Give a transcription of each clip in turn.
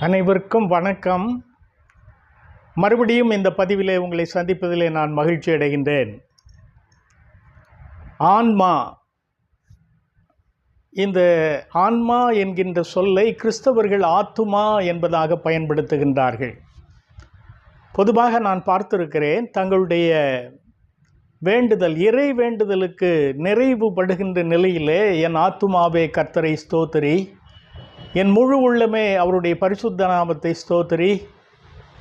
அனைவருக்கும் வணக்கம். மறுபடியும் இந்த பதிவிலே உங்களை சந்திப்பதிலே நான் மகிழ்ச்சி அடைகின்றேன். ஆன்மா. இந்த ஆன்மா என்கின்ற சொல்லை கிறிஸ்தவர்கள் ஆத்துமா என்பதாக பயன்படுத்துகின்றார்கள். பொதுவாக நான் பார்த்திருக்கிறேன் தங்களுடைய வேண்டுதல் இறை வேண்டுதலுக்கு நிறைவுபடுகின்ற நிலையிலே என் ஆத்துமாவே கர்த்தரை ஸ்தோத்திரி. என் முழு உள்ளமே அவருடைய பரிசுத்த நாமத்தை ஸ்தோத்திரி.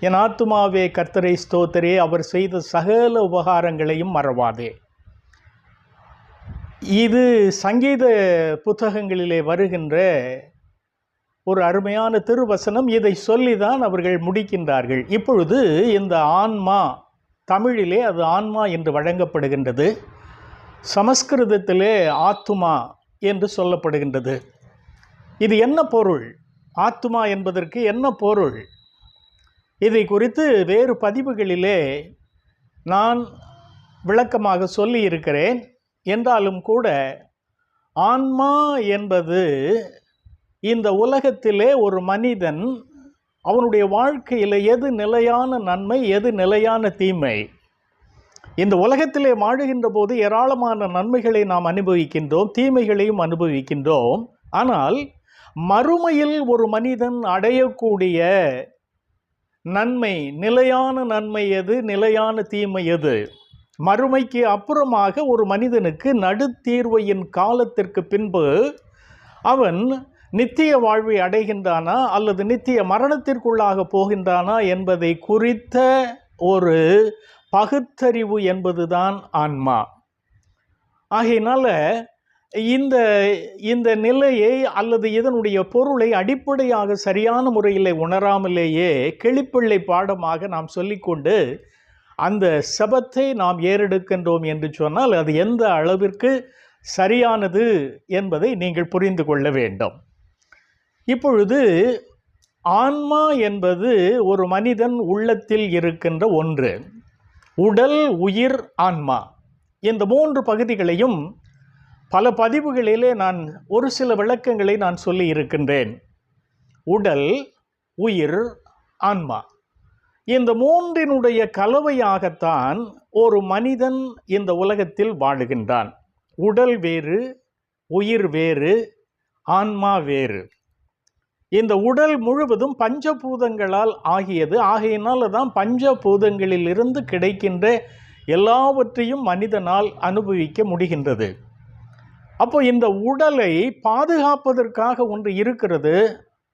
என் ஆத்துமாவே கர்த்தரை ஸ்தோத்திரே. அவர் செய்த சகல உபகாரங்களையும் மறவாதே. இது சங்கீத புத்தகங்களிலே வருகின்ற ஒரு அருமையான திருவசனம். இதை சொல்லி தான் அவர்கள் முடிக்கின்றார்கள். இப்பொழுது இந்த ஆன்மா தமிழிலே அது ஆன்மா என்று வழங்கப்படுகின்றது. சமஸ்கிருதத்திலே ஆத்துமா என்று சொல்லப்படுகின்றது. இது என்ன பொருள்? ஆத்மா என்பதற்கு என்ன பொருள்? இதை குறித்து வேறு பதிவுகளிலே நான் விளக்கமாக சொல்லி இருக்கிறேன் என்றாலும் கூட ஆன்மா என்பது இந்த உலகத்திலே ஒரு மனிதன் அவனுடைய வாழ்க்கையில் எது நிலையான நன்மை எது நிலையான தீமை? இந்த உலகத்திலே வாழுகின்ற போது ஏராளமான நன்மைகளை நாம் அனுபவிக்கின்றோம் தீமைகளையும் அனுபவிக்கின்றோம். ஆனால் மறுமையில் ஒரு மனிதன் அடையக்கூடிய நன்மை நிலையான நன்மை எது நிலையான தீமை எது? மறுமைக்கு அப்புறமாக ஒரு மனிதனுக்கு நடுத்தீர்வையின் காலத்திற்கு பின்பு அவன் நித்திய வாழ்வை அடைகின்றானா அல்லது நித்திய மரணத்திற்குள்ளாக போகின்றானா என்பதை குறித்த ஒரு பகுத்தறிவு என்பதுதான் ஆன்மா. ஆகையினால இந்த இந்த நிலையை அல்லது இதனுடைய பொருளை அடிப்படையாக சரியான முறையில் உணராமலேயே கிளிப்பிள்ளை பாடமாக நாம் சொல்லிக்கொண்டு அந்த சபத்தை நாம் ஏறெடுக்கின்றோம் என்று சொன்னால் அது எந்த அளவிற்கு சரியானது என்பதை நீங்கள் புரிந்து கொள்ள வேண்டும். இப்பொழுது ஆன்மா என்பது ஒரு மனிதன் உள்ளத்தில் இருக்கின்ற ஒன்று. உடல் உயிர் ஆன்மா. இந்த மூன்று பகுதிகளையும் பல பதிவுகளிலே நான் ஒரு சில விளக்கங்களை நான் சொல்லி இருக்கின்றேன். உடல் உயிர் ஆன்மா. இந்த மூன்றினுடைய கலவையாகத்தான் ஒரு மனிதன் இந்த உலகத்தில் வாழுகின்றான். உடல் வேறு உயிர் வேறு ஆன்மா வேறு. இந்த உடல் முழுவதும் பஞ்சபூதங்களால் ஆகியது. ஆகையினால தான் பஞ்சபூதங்களிலிருந்து கிடைக்கின்ற எல்லாவற்றையும் மனிதனால் அனுபவிக்க முடிகின்றது. அப்போ இந்த உடலை பாதுகாப்பதற்காக ஒன்று இருக்கிறது.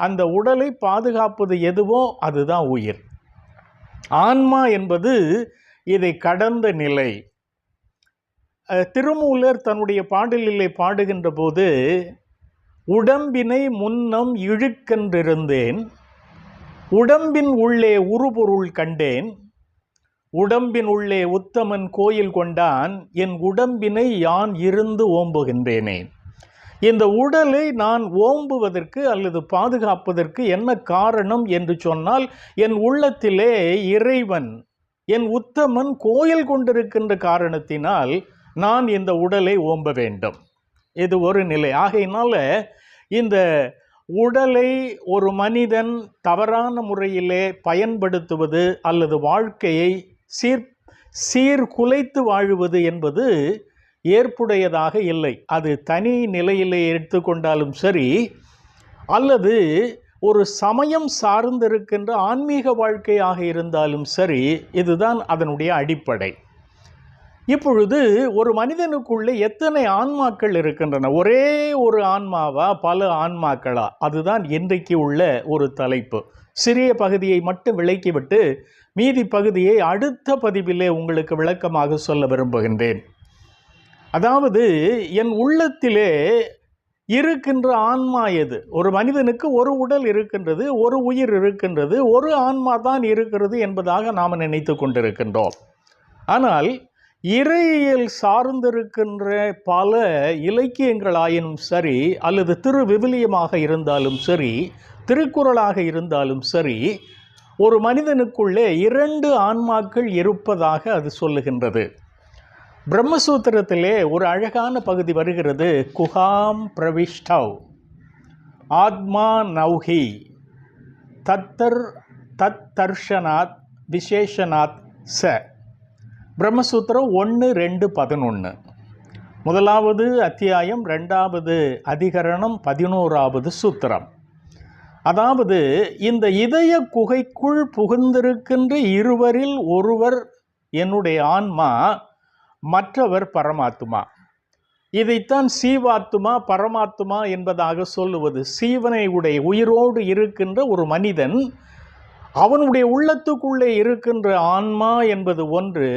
அந்த உடலை பாதுகாப்பது எதுவோ அதுதான் உயிர். ஆன்மா என்பது இதை கடந்த நிலை. திருமூலர் தன்னுடைய பாடலிலே பாடுகின்ற போது உடம்பினை முன்னம் இழுக்கென்றிருந்தேன் உடம்பின் உள்ளே உருபொருள் கண்டேன் உடம்பின் உள்ளே உத்தமன் கோயில் கொண்டான் என் உடம்பினை யான் இருந்து ஓம்புகின்றேனே. இந்த உடலை நான் ஓம்புவதற்கு அல்லது பாதுகாப்பதற்கு என்ன காரணம் என்று சொன்னால் என் உள்ளத்திலே இறைவன் என் உத்தமன் கோயில் கொண்டிருக்கின்ற காரணத்தினால் நான் இந்த உடலை ஓம்ப வேண்டும். இது ஒரு நிலை. ஆகையினால இந்த உடலை ஒரு மனிதன் தவறான முறையிலே பயன்படுத்துவது அல்லது வாழ்க்கையை சீர் சீர்குலைத்து வாழுவது என்பது ஏற்புடையதாக இல்லை. அது தனி நிலையிலே எடுத்துக்கொண்டாலும் சரி அல்லது ஒரு சமயம் சார்ந்திருக்கின்ற ஆன்மீக வாழ்க்கையாக இருந்தாலும் சரி இதுதான் அதனுடைய அடிப்படை. இப்பொழுது ஒரு மனிதனுக்குள்ளே எத்தனை ஆன்மாக்கள் இருக்கின்றன? ஒரே ஒரு ஆன்மாவா? பல ஆன்மாக்களா? அதுதான் இன்றைக்கு உள்ள ஒரு தலைப்பு. சிறிய பகுதியை மட்டும் விளக்கிவிட்டு மீதி பகுதியை அடுத்த பதிவிலே உங்களுக்கு விளக்கமாக சொல்ல விரும்புகின்றேன். அதாவது என் உள்ளத்திலே இருக்கின்ற ஆன்மா எது? ஒரு மனிதனுக்கு ஒரு உடல் இருக்கின்றது ஒரு உயிர் இருக்கின்றது ஒரு ஆன்மா தான் இருக்கிறது என்பதாக நாம் நினைத்து கொண்டிருக்கின்றோம். ஆனால் இறையியல் சார்ந்திருக்கின்ற பல இலக்கியங்களாயினும் சரி அல்லது திரு விவிலியமாக இருந்தாலும் சரி திருக்குறளாக இருந்தாலும் சரி ஒரு மனிதனுக்குள்ளே இரண்டு ஆன்மாக்கள் இருப்பதாக அது சொல்லுகின்றது. பிரம்மசூத்திரத்திலே ஒரு அழகான பகுதி வருகிறது. குஹாம் பிரவிஷ்டவ். ஆத்மா நௌஹி. தத்தர் தத் தர்ஷனாத் விசேஷனாத் ச. பிரம்மசூத்திரம் ஒன்று ரெண்டு பதினொன்று முதலாவது அத்தியாயம் ரெண்டாவது அதிகரணம் பதினோராவது சூத்திரம். அதாவது இந்த இதய குகைக்குள் புகுந்திருக்கின்ற இருவரில் ஒருவர் என்னுடைய ஆன்மா மற்றவர் பரமாத்மா. இதைத்தான் சீவாத்துமா பரமாத்மா என்பதாக சொல்லுவது. சீவனை உடைய உயிரோடு இருக்கின்ற ஒரு மனிதன் அவனுடைய உள்ளத்துக்குள்ளே இருக்கின்ற ஆன்மா என்பது ஒன்று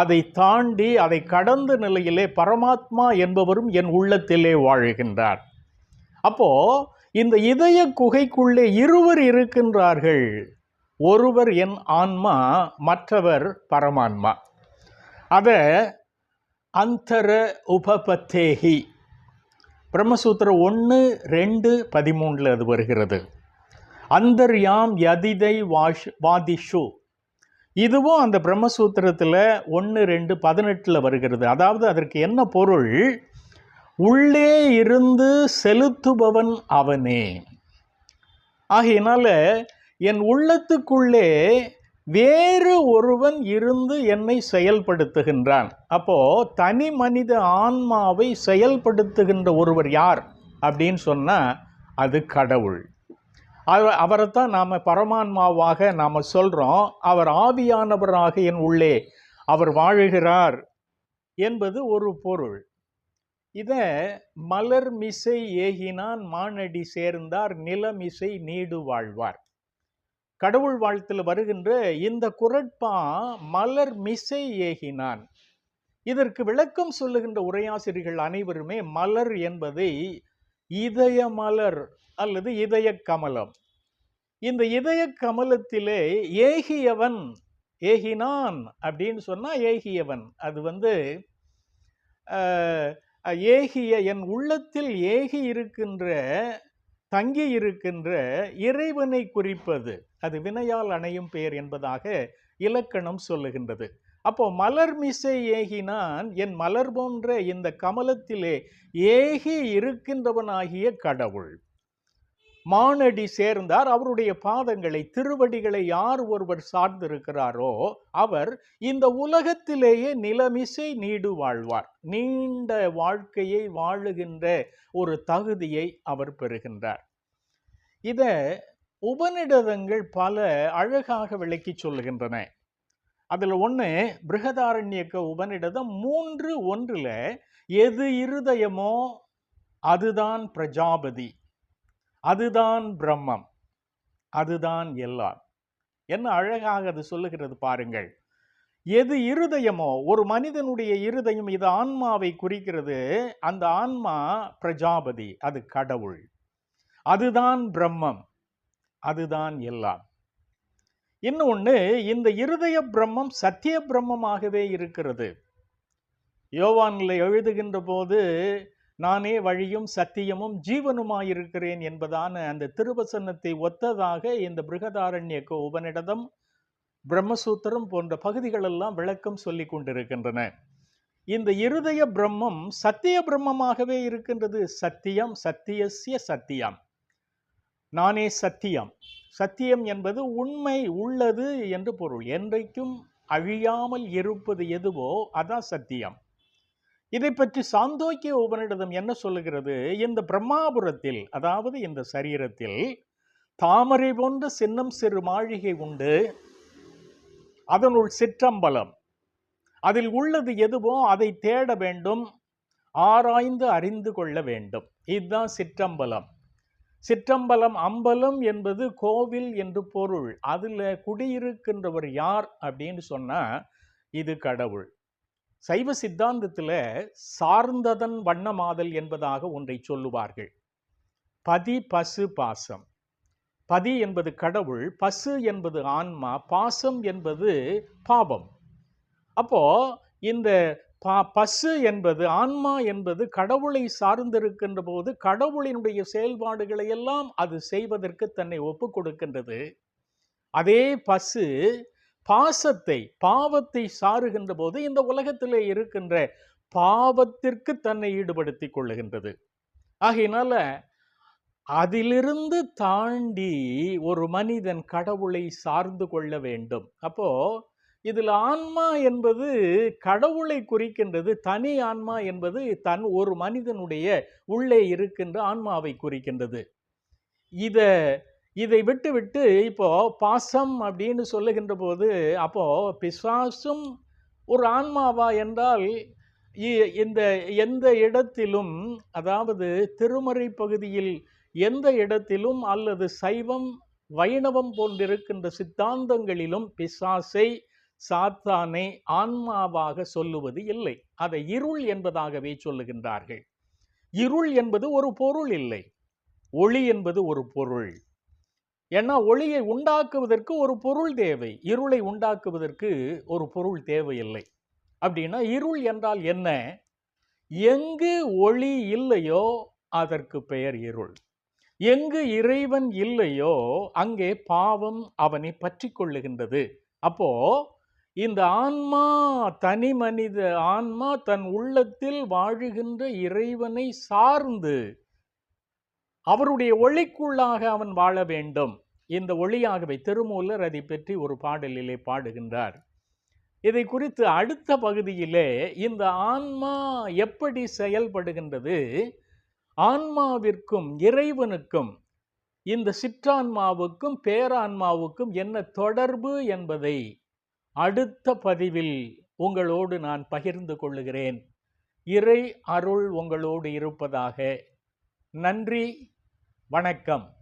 அதை தாண்டி அதை கடந்த நிலையிலே பரமாத்மா என்பவரும் என் உள்ளத்திலே வாழுகின்றார். அப்போது இந்த இதய குகைக்குள்ளே இருவர் இருக்கின்றார்கள். ஒருவர் என் ஆன்மா மற்றவர் பரமான்மா. அதை அந்தர உபபத்தேகி. பிரம்மசூத்திரம் ஒன்று ரெண்டு பதிமூணில் அது வருகிறது. அந்தர்யாம் யதிதை வாஷ் வாதிஷு. இதுவும் அந்த பிரம்மசூத்திரத்தில் ஒன்று ரெண்டு பதினெட்டில் வருகிறது. அதாவது அதற்கு என்ன பொருள்? உள்ளே இருந்து செலுத்துபவன் அவனே. ஆகையினால என் உள்ளத்துக்குள்ளே வேறு ஒருவன் இருந்து என்னை செயல்படுத்துகின்றான். அப்போ தனி மனித ஆன்மாவை செயல்படுத்துகின்ற ஒருவர் யார்? அப்படின்னு சொன்னால் அது கடவுள். அவ- அவரைத்தான் நாம் பரமான்மாவாக நாம் சொல்கிறோம் அவர் ஆவியானவராக என் உள்ளே அவர் வாழுகிறார் என்பது ஒரு பொருள். இதை மலர் மிசை ஏகினான் மானடி சேர்ந்தார் நிலமிசை நீடு வாழ்வார். கடவுள் வாழ்த்தில் வருகின்ற இந்த குரட்பா மலர் மிசை ஏகினான். இதற்கு விளக்கம் சொல்லுகின்ற உரையாசிரியர்கள் அனைவருமே மலர் என்பதை இதய மலர் அல்லது இதய கமலம். இந்த இதய கமலத்திலே ஏகியவன் ஏகினான் அப்படின்னு சொன்னால் ஏகியவன். அது வந்து ஏகிய என் உள்ளத்தில் ஏகி இருக்கின்ற தங்கி இருக்கின்ற இறைவனை குறிப்பது. அது வினையால் அணையும் பெயர் என்பதாக இலக்கணம் சொல்லுகின்றது. அப்போ மலர் மிசை ஏகினான் என் மலர் போன்ற இந்த கமலத்திலே ஏகி இருக்கின்றவனாகிய கடவுள். மானடி சேர்ந்தார். அவருடைய பாதங்களை திருவடிகளை யார் ஒருவர் சார்ந்திருக்கிறாரோ அவர் இந்த உலகத்திலேயே நிலமிசை நீடு வாழ்வார். நீண்ட வாழ்க்கையை வாழுகின்ற ஒரு தகுதியை அவர் பெறுகின்றார். இத உபநிடதங்கள் பல அழகாக விளக்கி சொல்லுகின்றன. அதில் ஒன்று பிருகதாரண்யக்க உபநிடதம். மூன்று ஒன்றில் எது இருதயமோ அதுதான் பிரஜாபதி. அதுதான் பிரம்மம் அதுதான் எல்லாம் என்ன அழகாக அது சொல்லுகிறது பாருங்கள். எது இருதயமோ ஒரு மனிதனுடைய இருதயம் இது ஆன்மாவை குறிக்கிறது அந்த ஆன்மா பிரஜாபதி அது கடவுள். அதுதான் பிரம்மம் அதுதான் எல்லாம் இன்னொன்று இந்த இருதய பிரம்மம் சத்திய பிரம்மமாகவே இருக்கிறது. யோவானில் எழுதுகின்ற போது நானே வழியும் சத்தியமும் ஜீவனுமாயிருக்கிறேன் என்பதான அந்த திருவசனத்தை ஒத்ததாக இந்த பிருகதாரண்யக்க உபனிடதம் பிரம்மசூத்திரம் போன்ற பகுதிகளெல்லாம் விளக்கம் சொல்லி கொண்டிருக்கின்றன. இந்த இருதய பிரம்மம் சத்திய பிரம்மமாகவே இருக்கின்றது. சத்தியம் சத்தியசிய சத்தியம். நானே சத்தியம். சத்தியம் என்பது உண்மை உள்ளது என்று பொருள். என்றைக்கும் அழியாமல் இருப்பது எதுவோ அதான் சத்தியம். இதை பற்றி சாந்தோக்கிய உபனிடதம் என்ன சொல்லுகிறது? இந்த பிரம்மாபுரத்தில் அதாவது இந்த சரீரத்தில் தாமரை போன்ற சின்னம் சிறு மாளிகை உண்டு. அதனுள் சிற்றம்பலம். அதில் உள்ளது எதுவோ அதை தேட வேண்டும் ஆராய்ந்து அறிந்து கொள்ள வேண்டும். இதுதான் சிற்றம்பலம். சிற்றம்பலம் அம்பலம் என்பது கோவில் என்று பொருள். அதில் குடியிருக்கின்றவர் யார் அப்படின்னு சொன்னால் இது கடவுள். சைவ சித்தாந்தத்தில் சார்ந்ததன் வண்ணமாதல் என்பதாக ஒன்றை சொல்லுவார்கள். பதி பசு பாசம். பதி என்பது கடவுள் பசு என்பது ஆன்மா பாசம் என்பது பாபம் அப்போ இந்த பா பசு என்பது ஆன்மா என்பது கடவுளை சார்ந்திருக்கின்ற போது கடவுளினுடைய செயல்பாடுகளை எல்லாம் அது செய்வதற்கு தன்னை ஒப்பு கொடுக்கின்றது. அதே பசு பாசத்தை பாவத்தை சாருகின்ற போது இந்த உலகத்திலே இருக்கின்ற பாவத்திற்கு தன்னை ஈடுபடுத்தி கொள்ளுகின்றது. ஆகையினால அதிலிருந்து தாண்டி ஒரு மனிதன் கடவுளை சார்ந்து கொள்ள வேண்டும். அப்போ இதில் ஆன்மா என்பது கடவுளை குறிக்கின்றது தனி ஆன்மா என்பது தன் ஒரு மனிதனுடைய உள்ளே இருக்கின்ற ஆன்மாவை குறிக்கின்றது. இதை இதை விட்டுவிட்டு இப்போது இப்போ பாசம் அப்படின்னு சொல்லுகின்ற போது அப்போ பிசாசும் ஒரு ஆன்மாவா என்றால் இ- இந்த எந்த இடத்திலும் அதாவது திருமறை பகுதியில் எந்த இடத்திலும் அல்லது சைவம் வைணவம் போன்றிருக்கின்ற சித்தாந்தங்களிலும் பிசாசை சாத்தானை ஆன்மாவாக சொல்லுவது இல்லை. அதை இருள் என்பதாகவே சொல்லுகின்றார்கள். இருள் என்பது ஒரு பொருள் இல்லை. ஒளி என்பது ஒரு பொருள். ஏன்னா ஒளியை உண்டாக்குவதற்கு ஒரு பொருள் தேவை. இருளை உண்டாக்குவதற்கு ஒரு பொருள் தேவையில்லை. அப்படின்னா இருள் என்றால் என்ன? எங்கு ஒளி இல்லையோ அதற்கு பெயர் இருள். எங்கு இறைவன் இல்லையோ அங்கே பாவம் அவனை பற்றி கொள்ளுகின்றது. அப்போ இந்த ஆன்மா தனி மனித ஆன்மா தன் உள்ளத்தில் வாழுகின்ற இறைவனை சார்ந்து அவருடைய ஒளிக்குள்ளாக அவன் வாழ வேண்டும். இந்த ஒளியாகவே திருமூலர் அதை பற்றி ஒரு பாடலிலே பாடுகின்றார். இதை குறித்து அடுத்த பகுதியிலே இந்த ஆன்மா எப்படி செயல்படுகின்றது ஆன்மாவிற்கும் இறைவனுக்கும் இந்த சிற்றான்மாவுக்கும் பேரான்மாவுக்கும் என்ன தொடர்பு என்பதை அடுத்த பதிவில் உங்களோடு நான் பகிர்ந்து கொள்ளுகிறேன். இறை அருள் உங்களோடு இருப்பதாக. நன்றி வணக்கம்.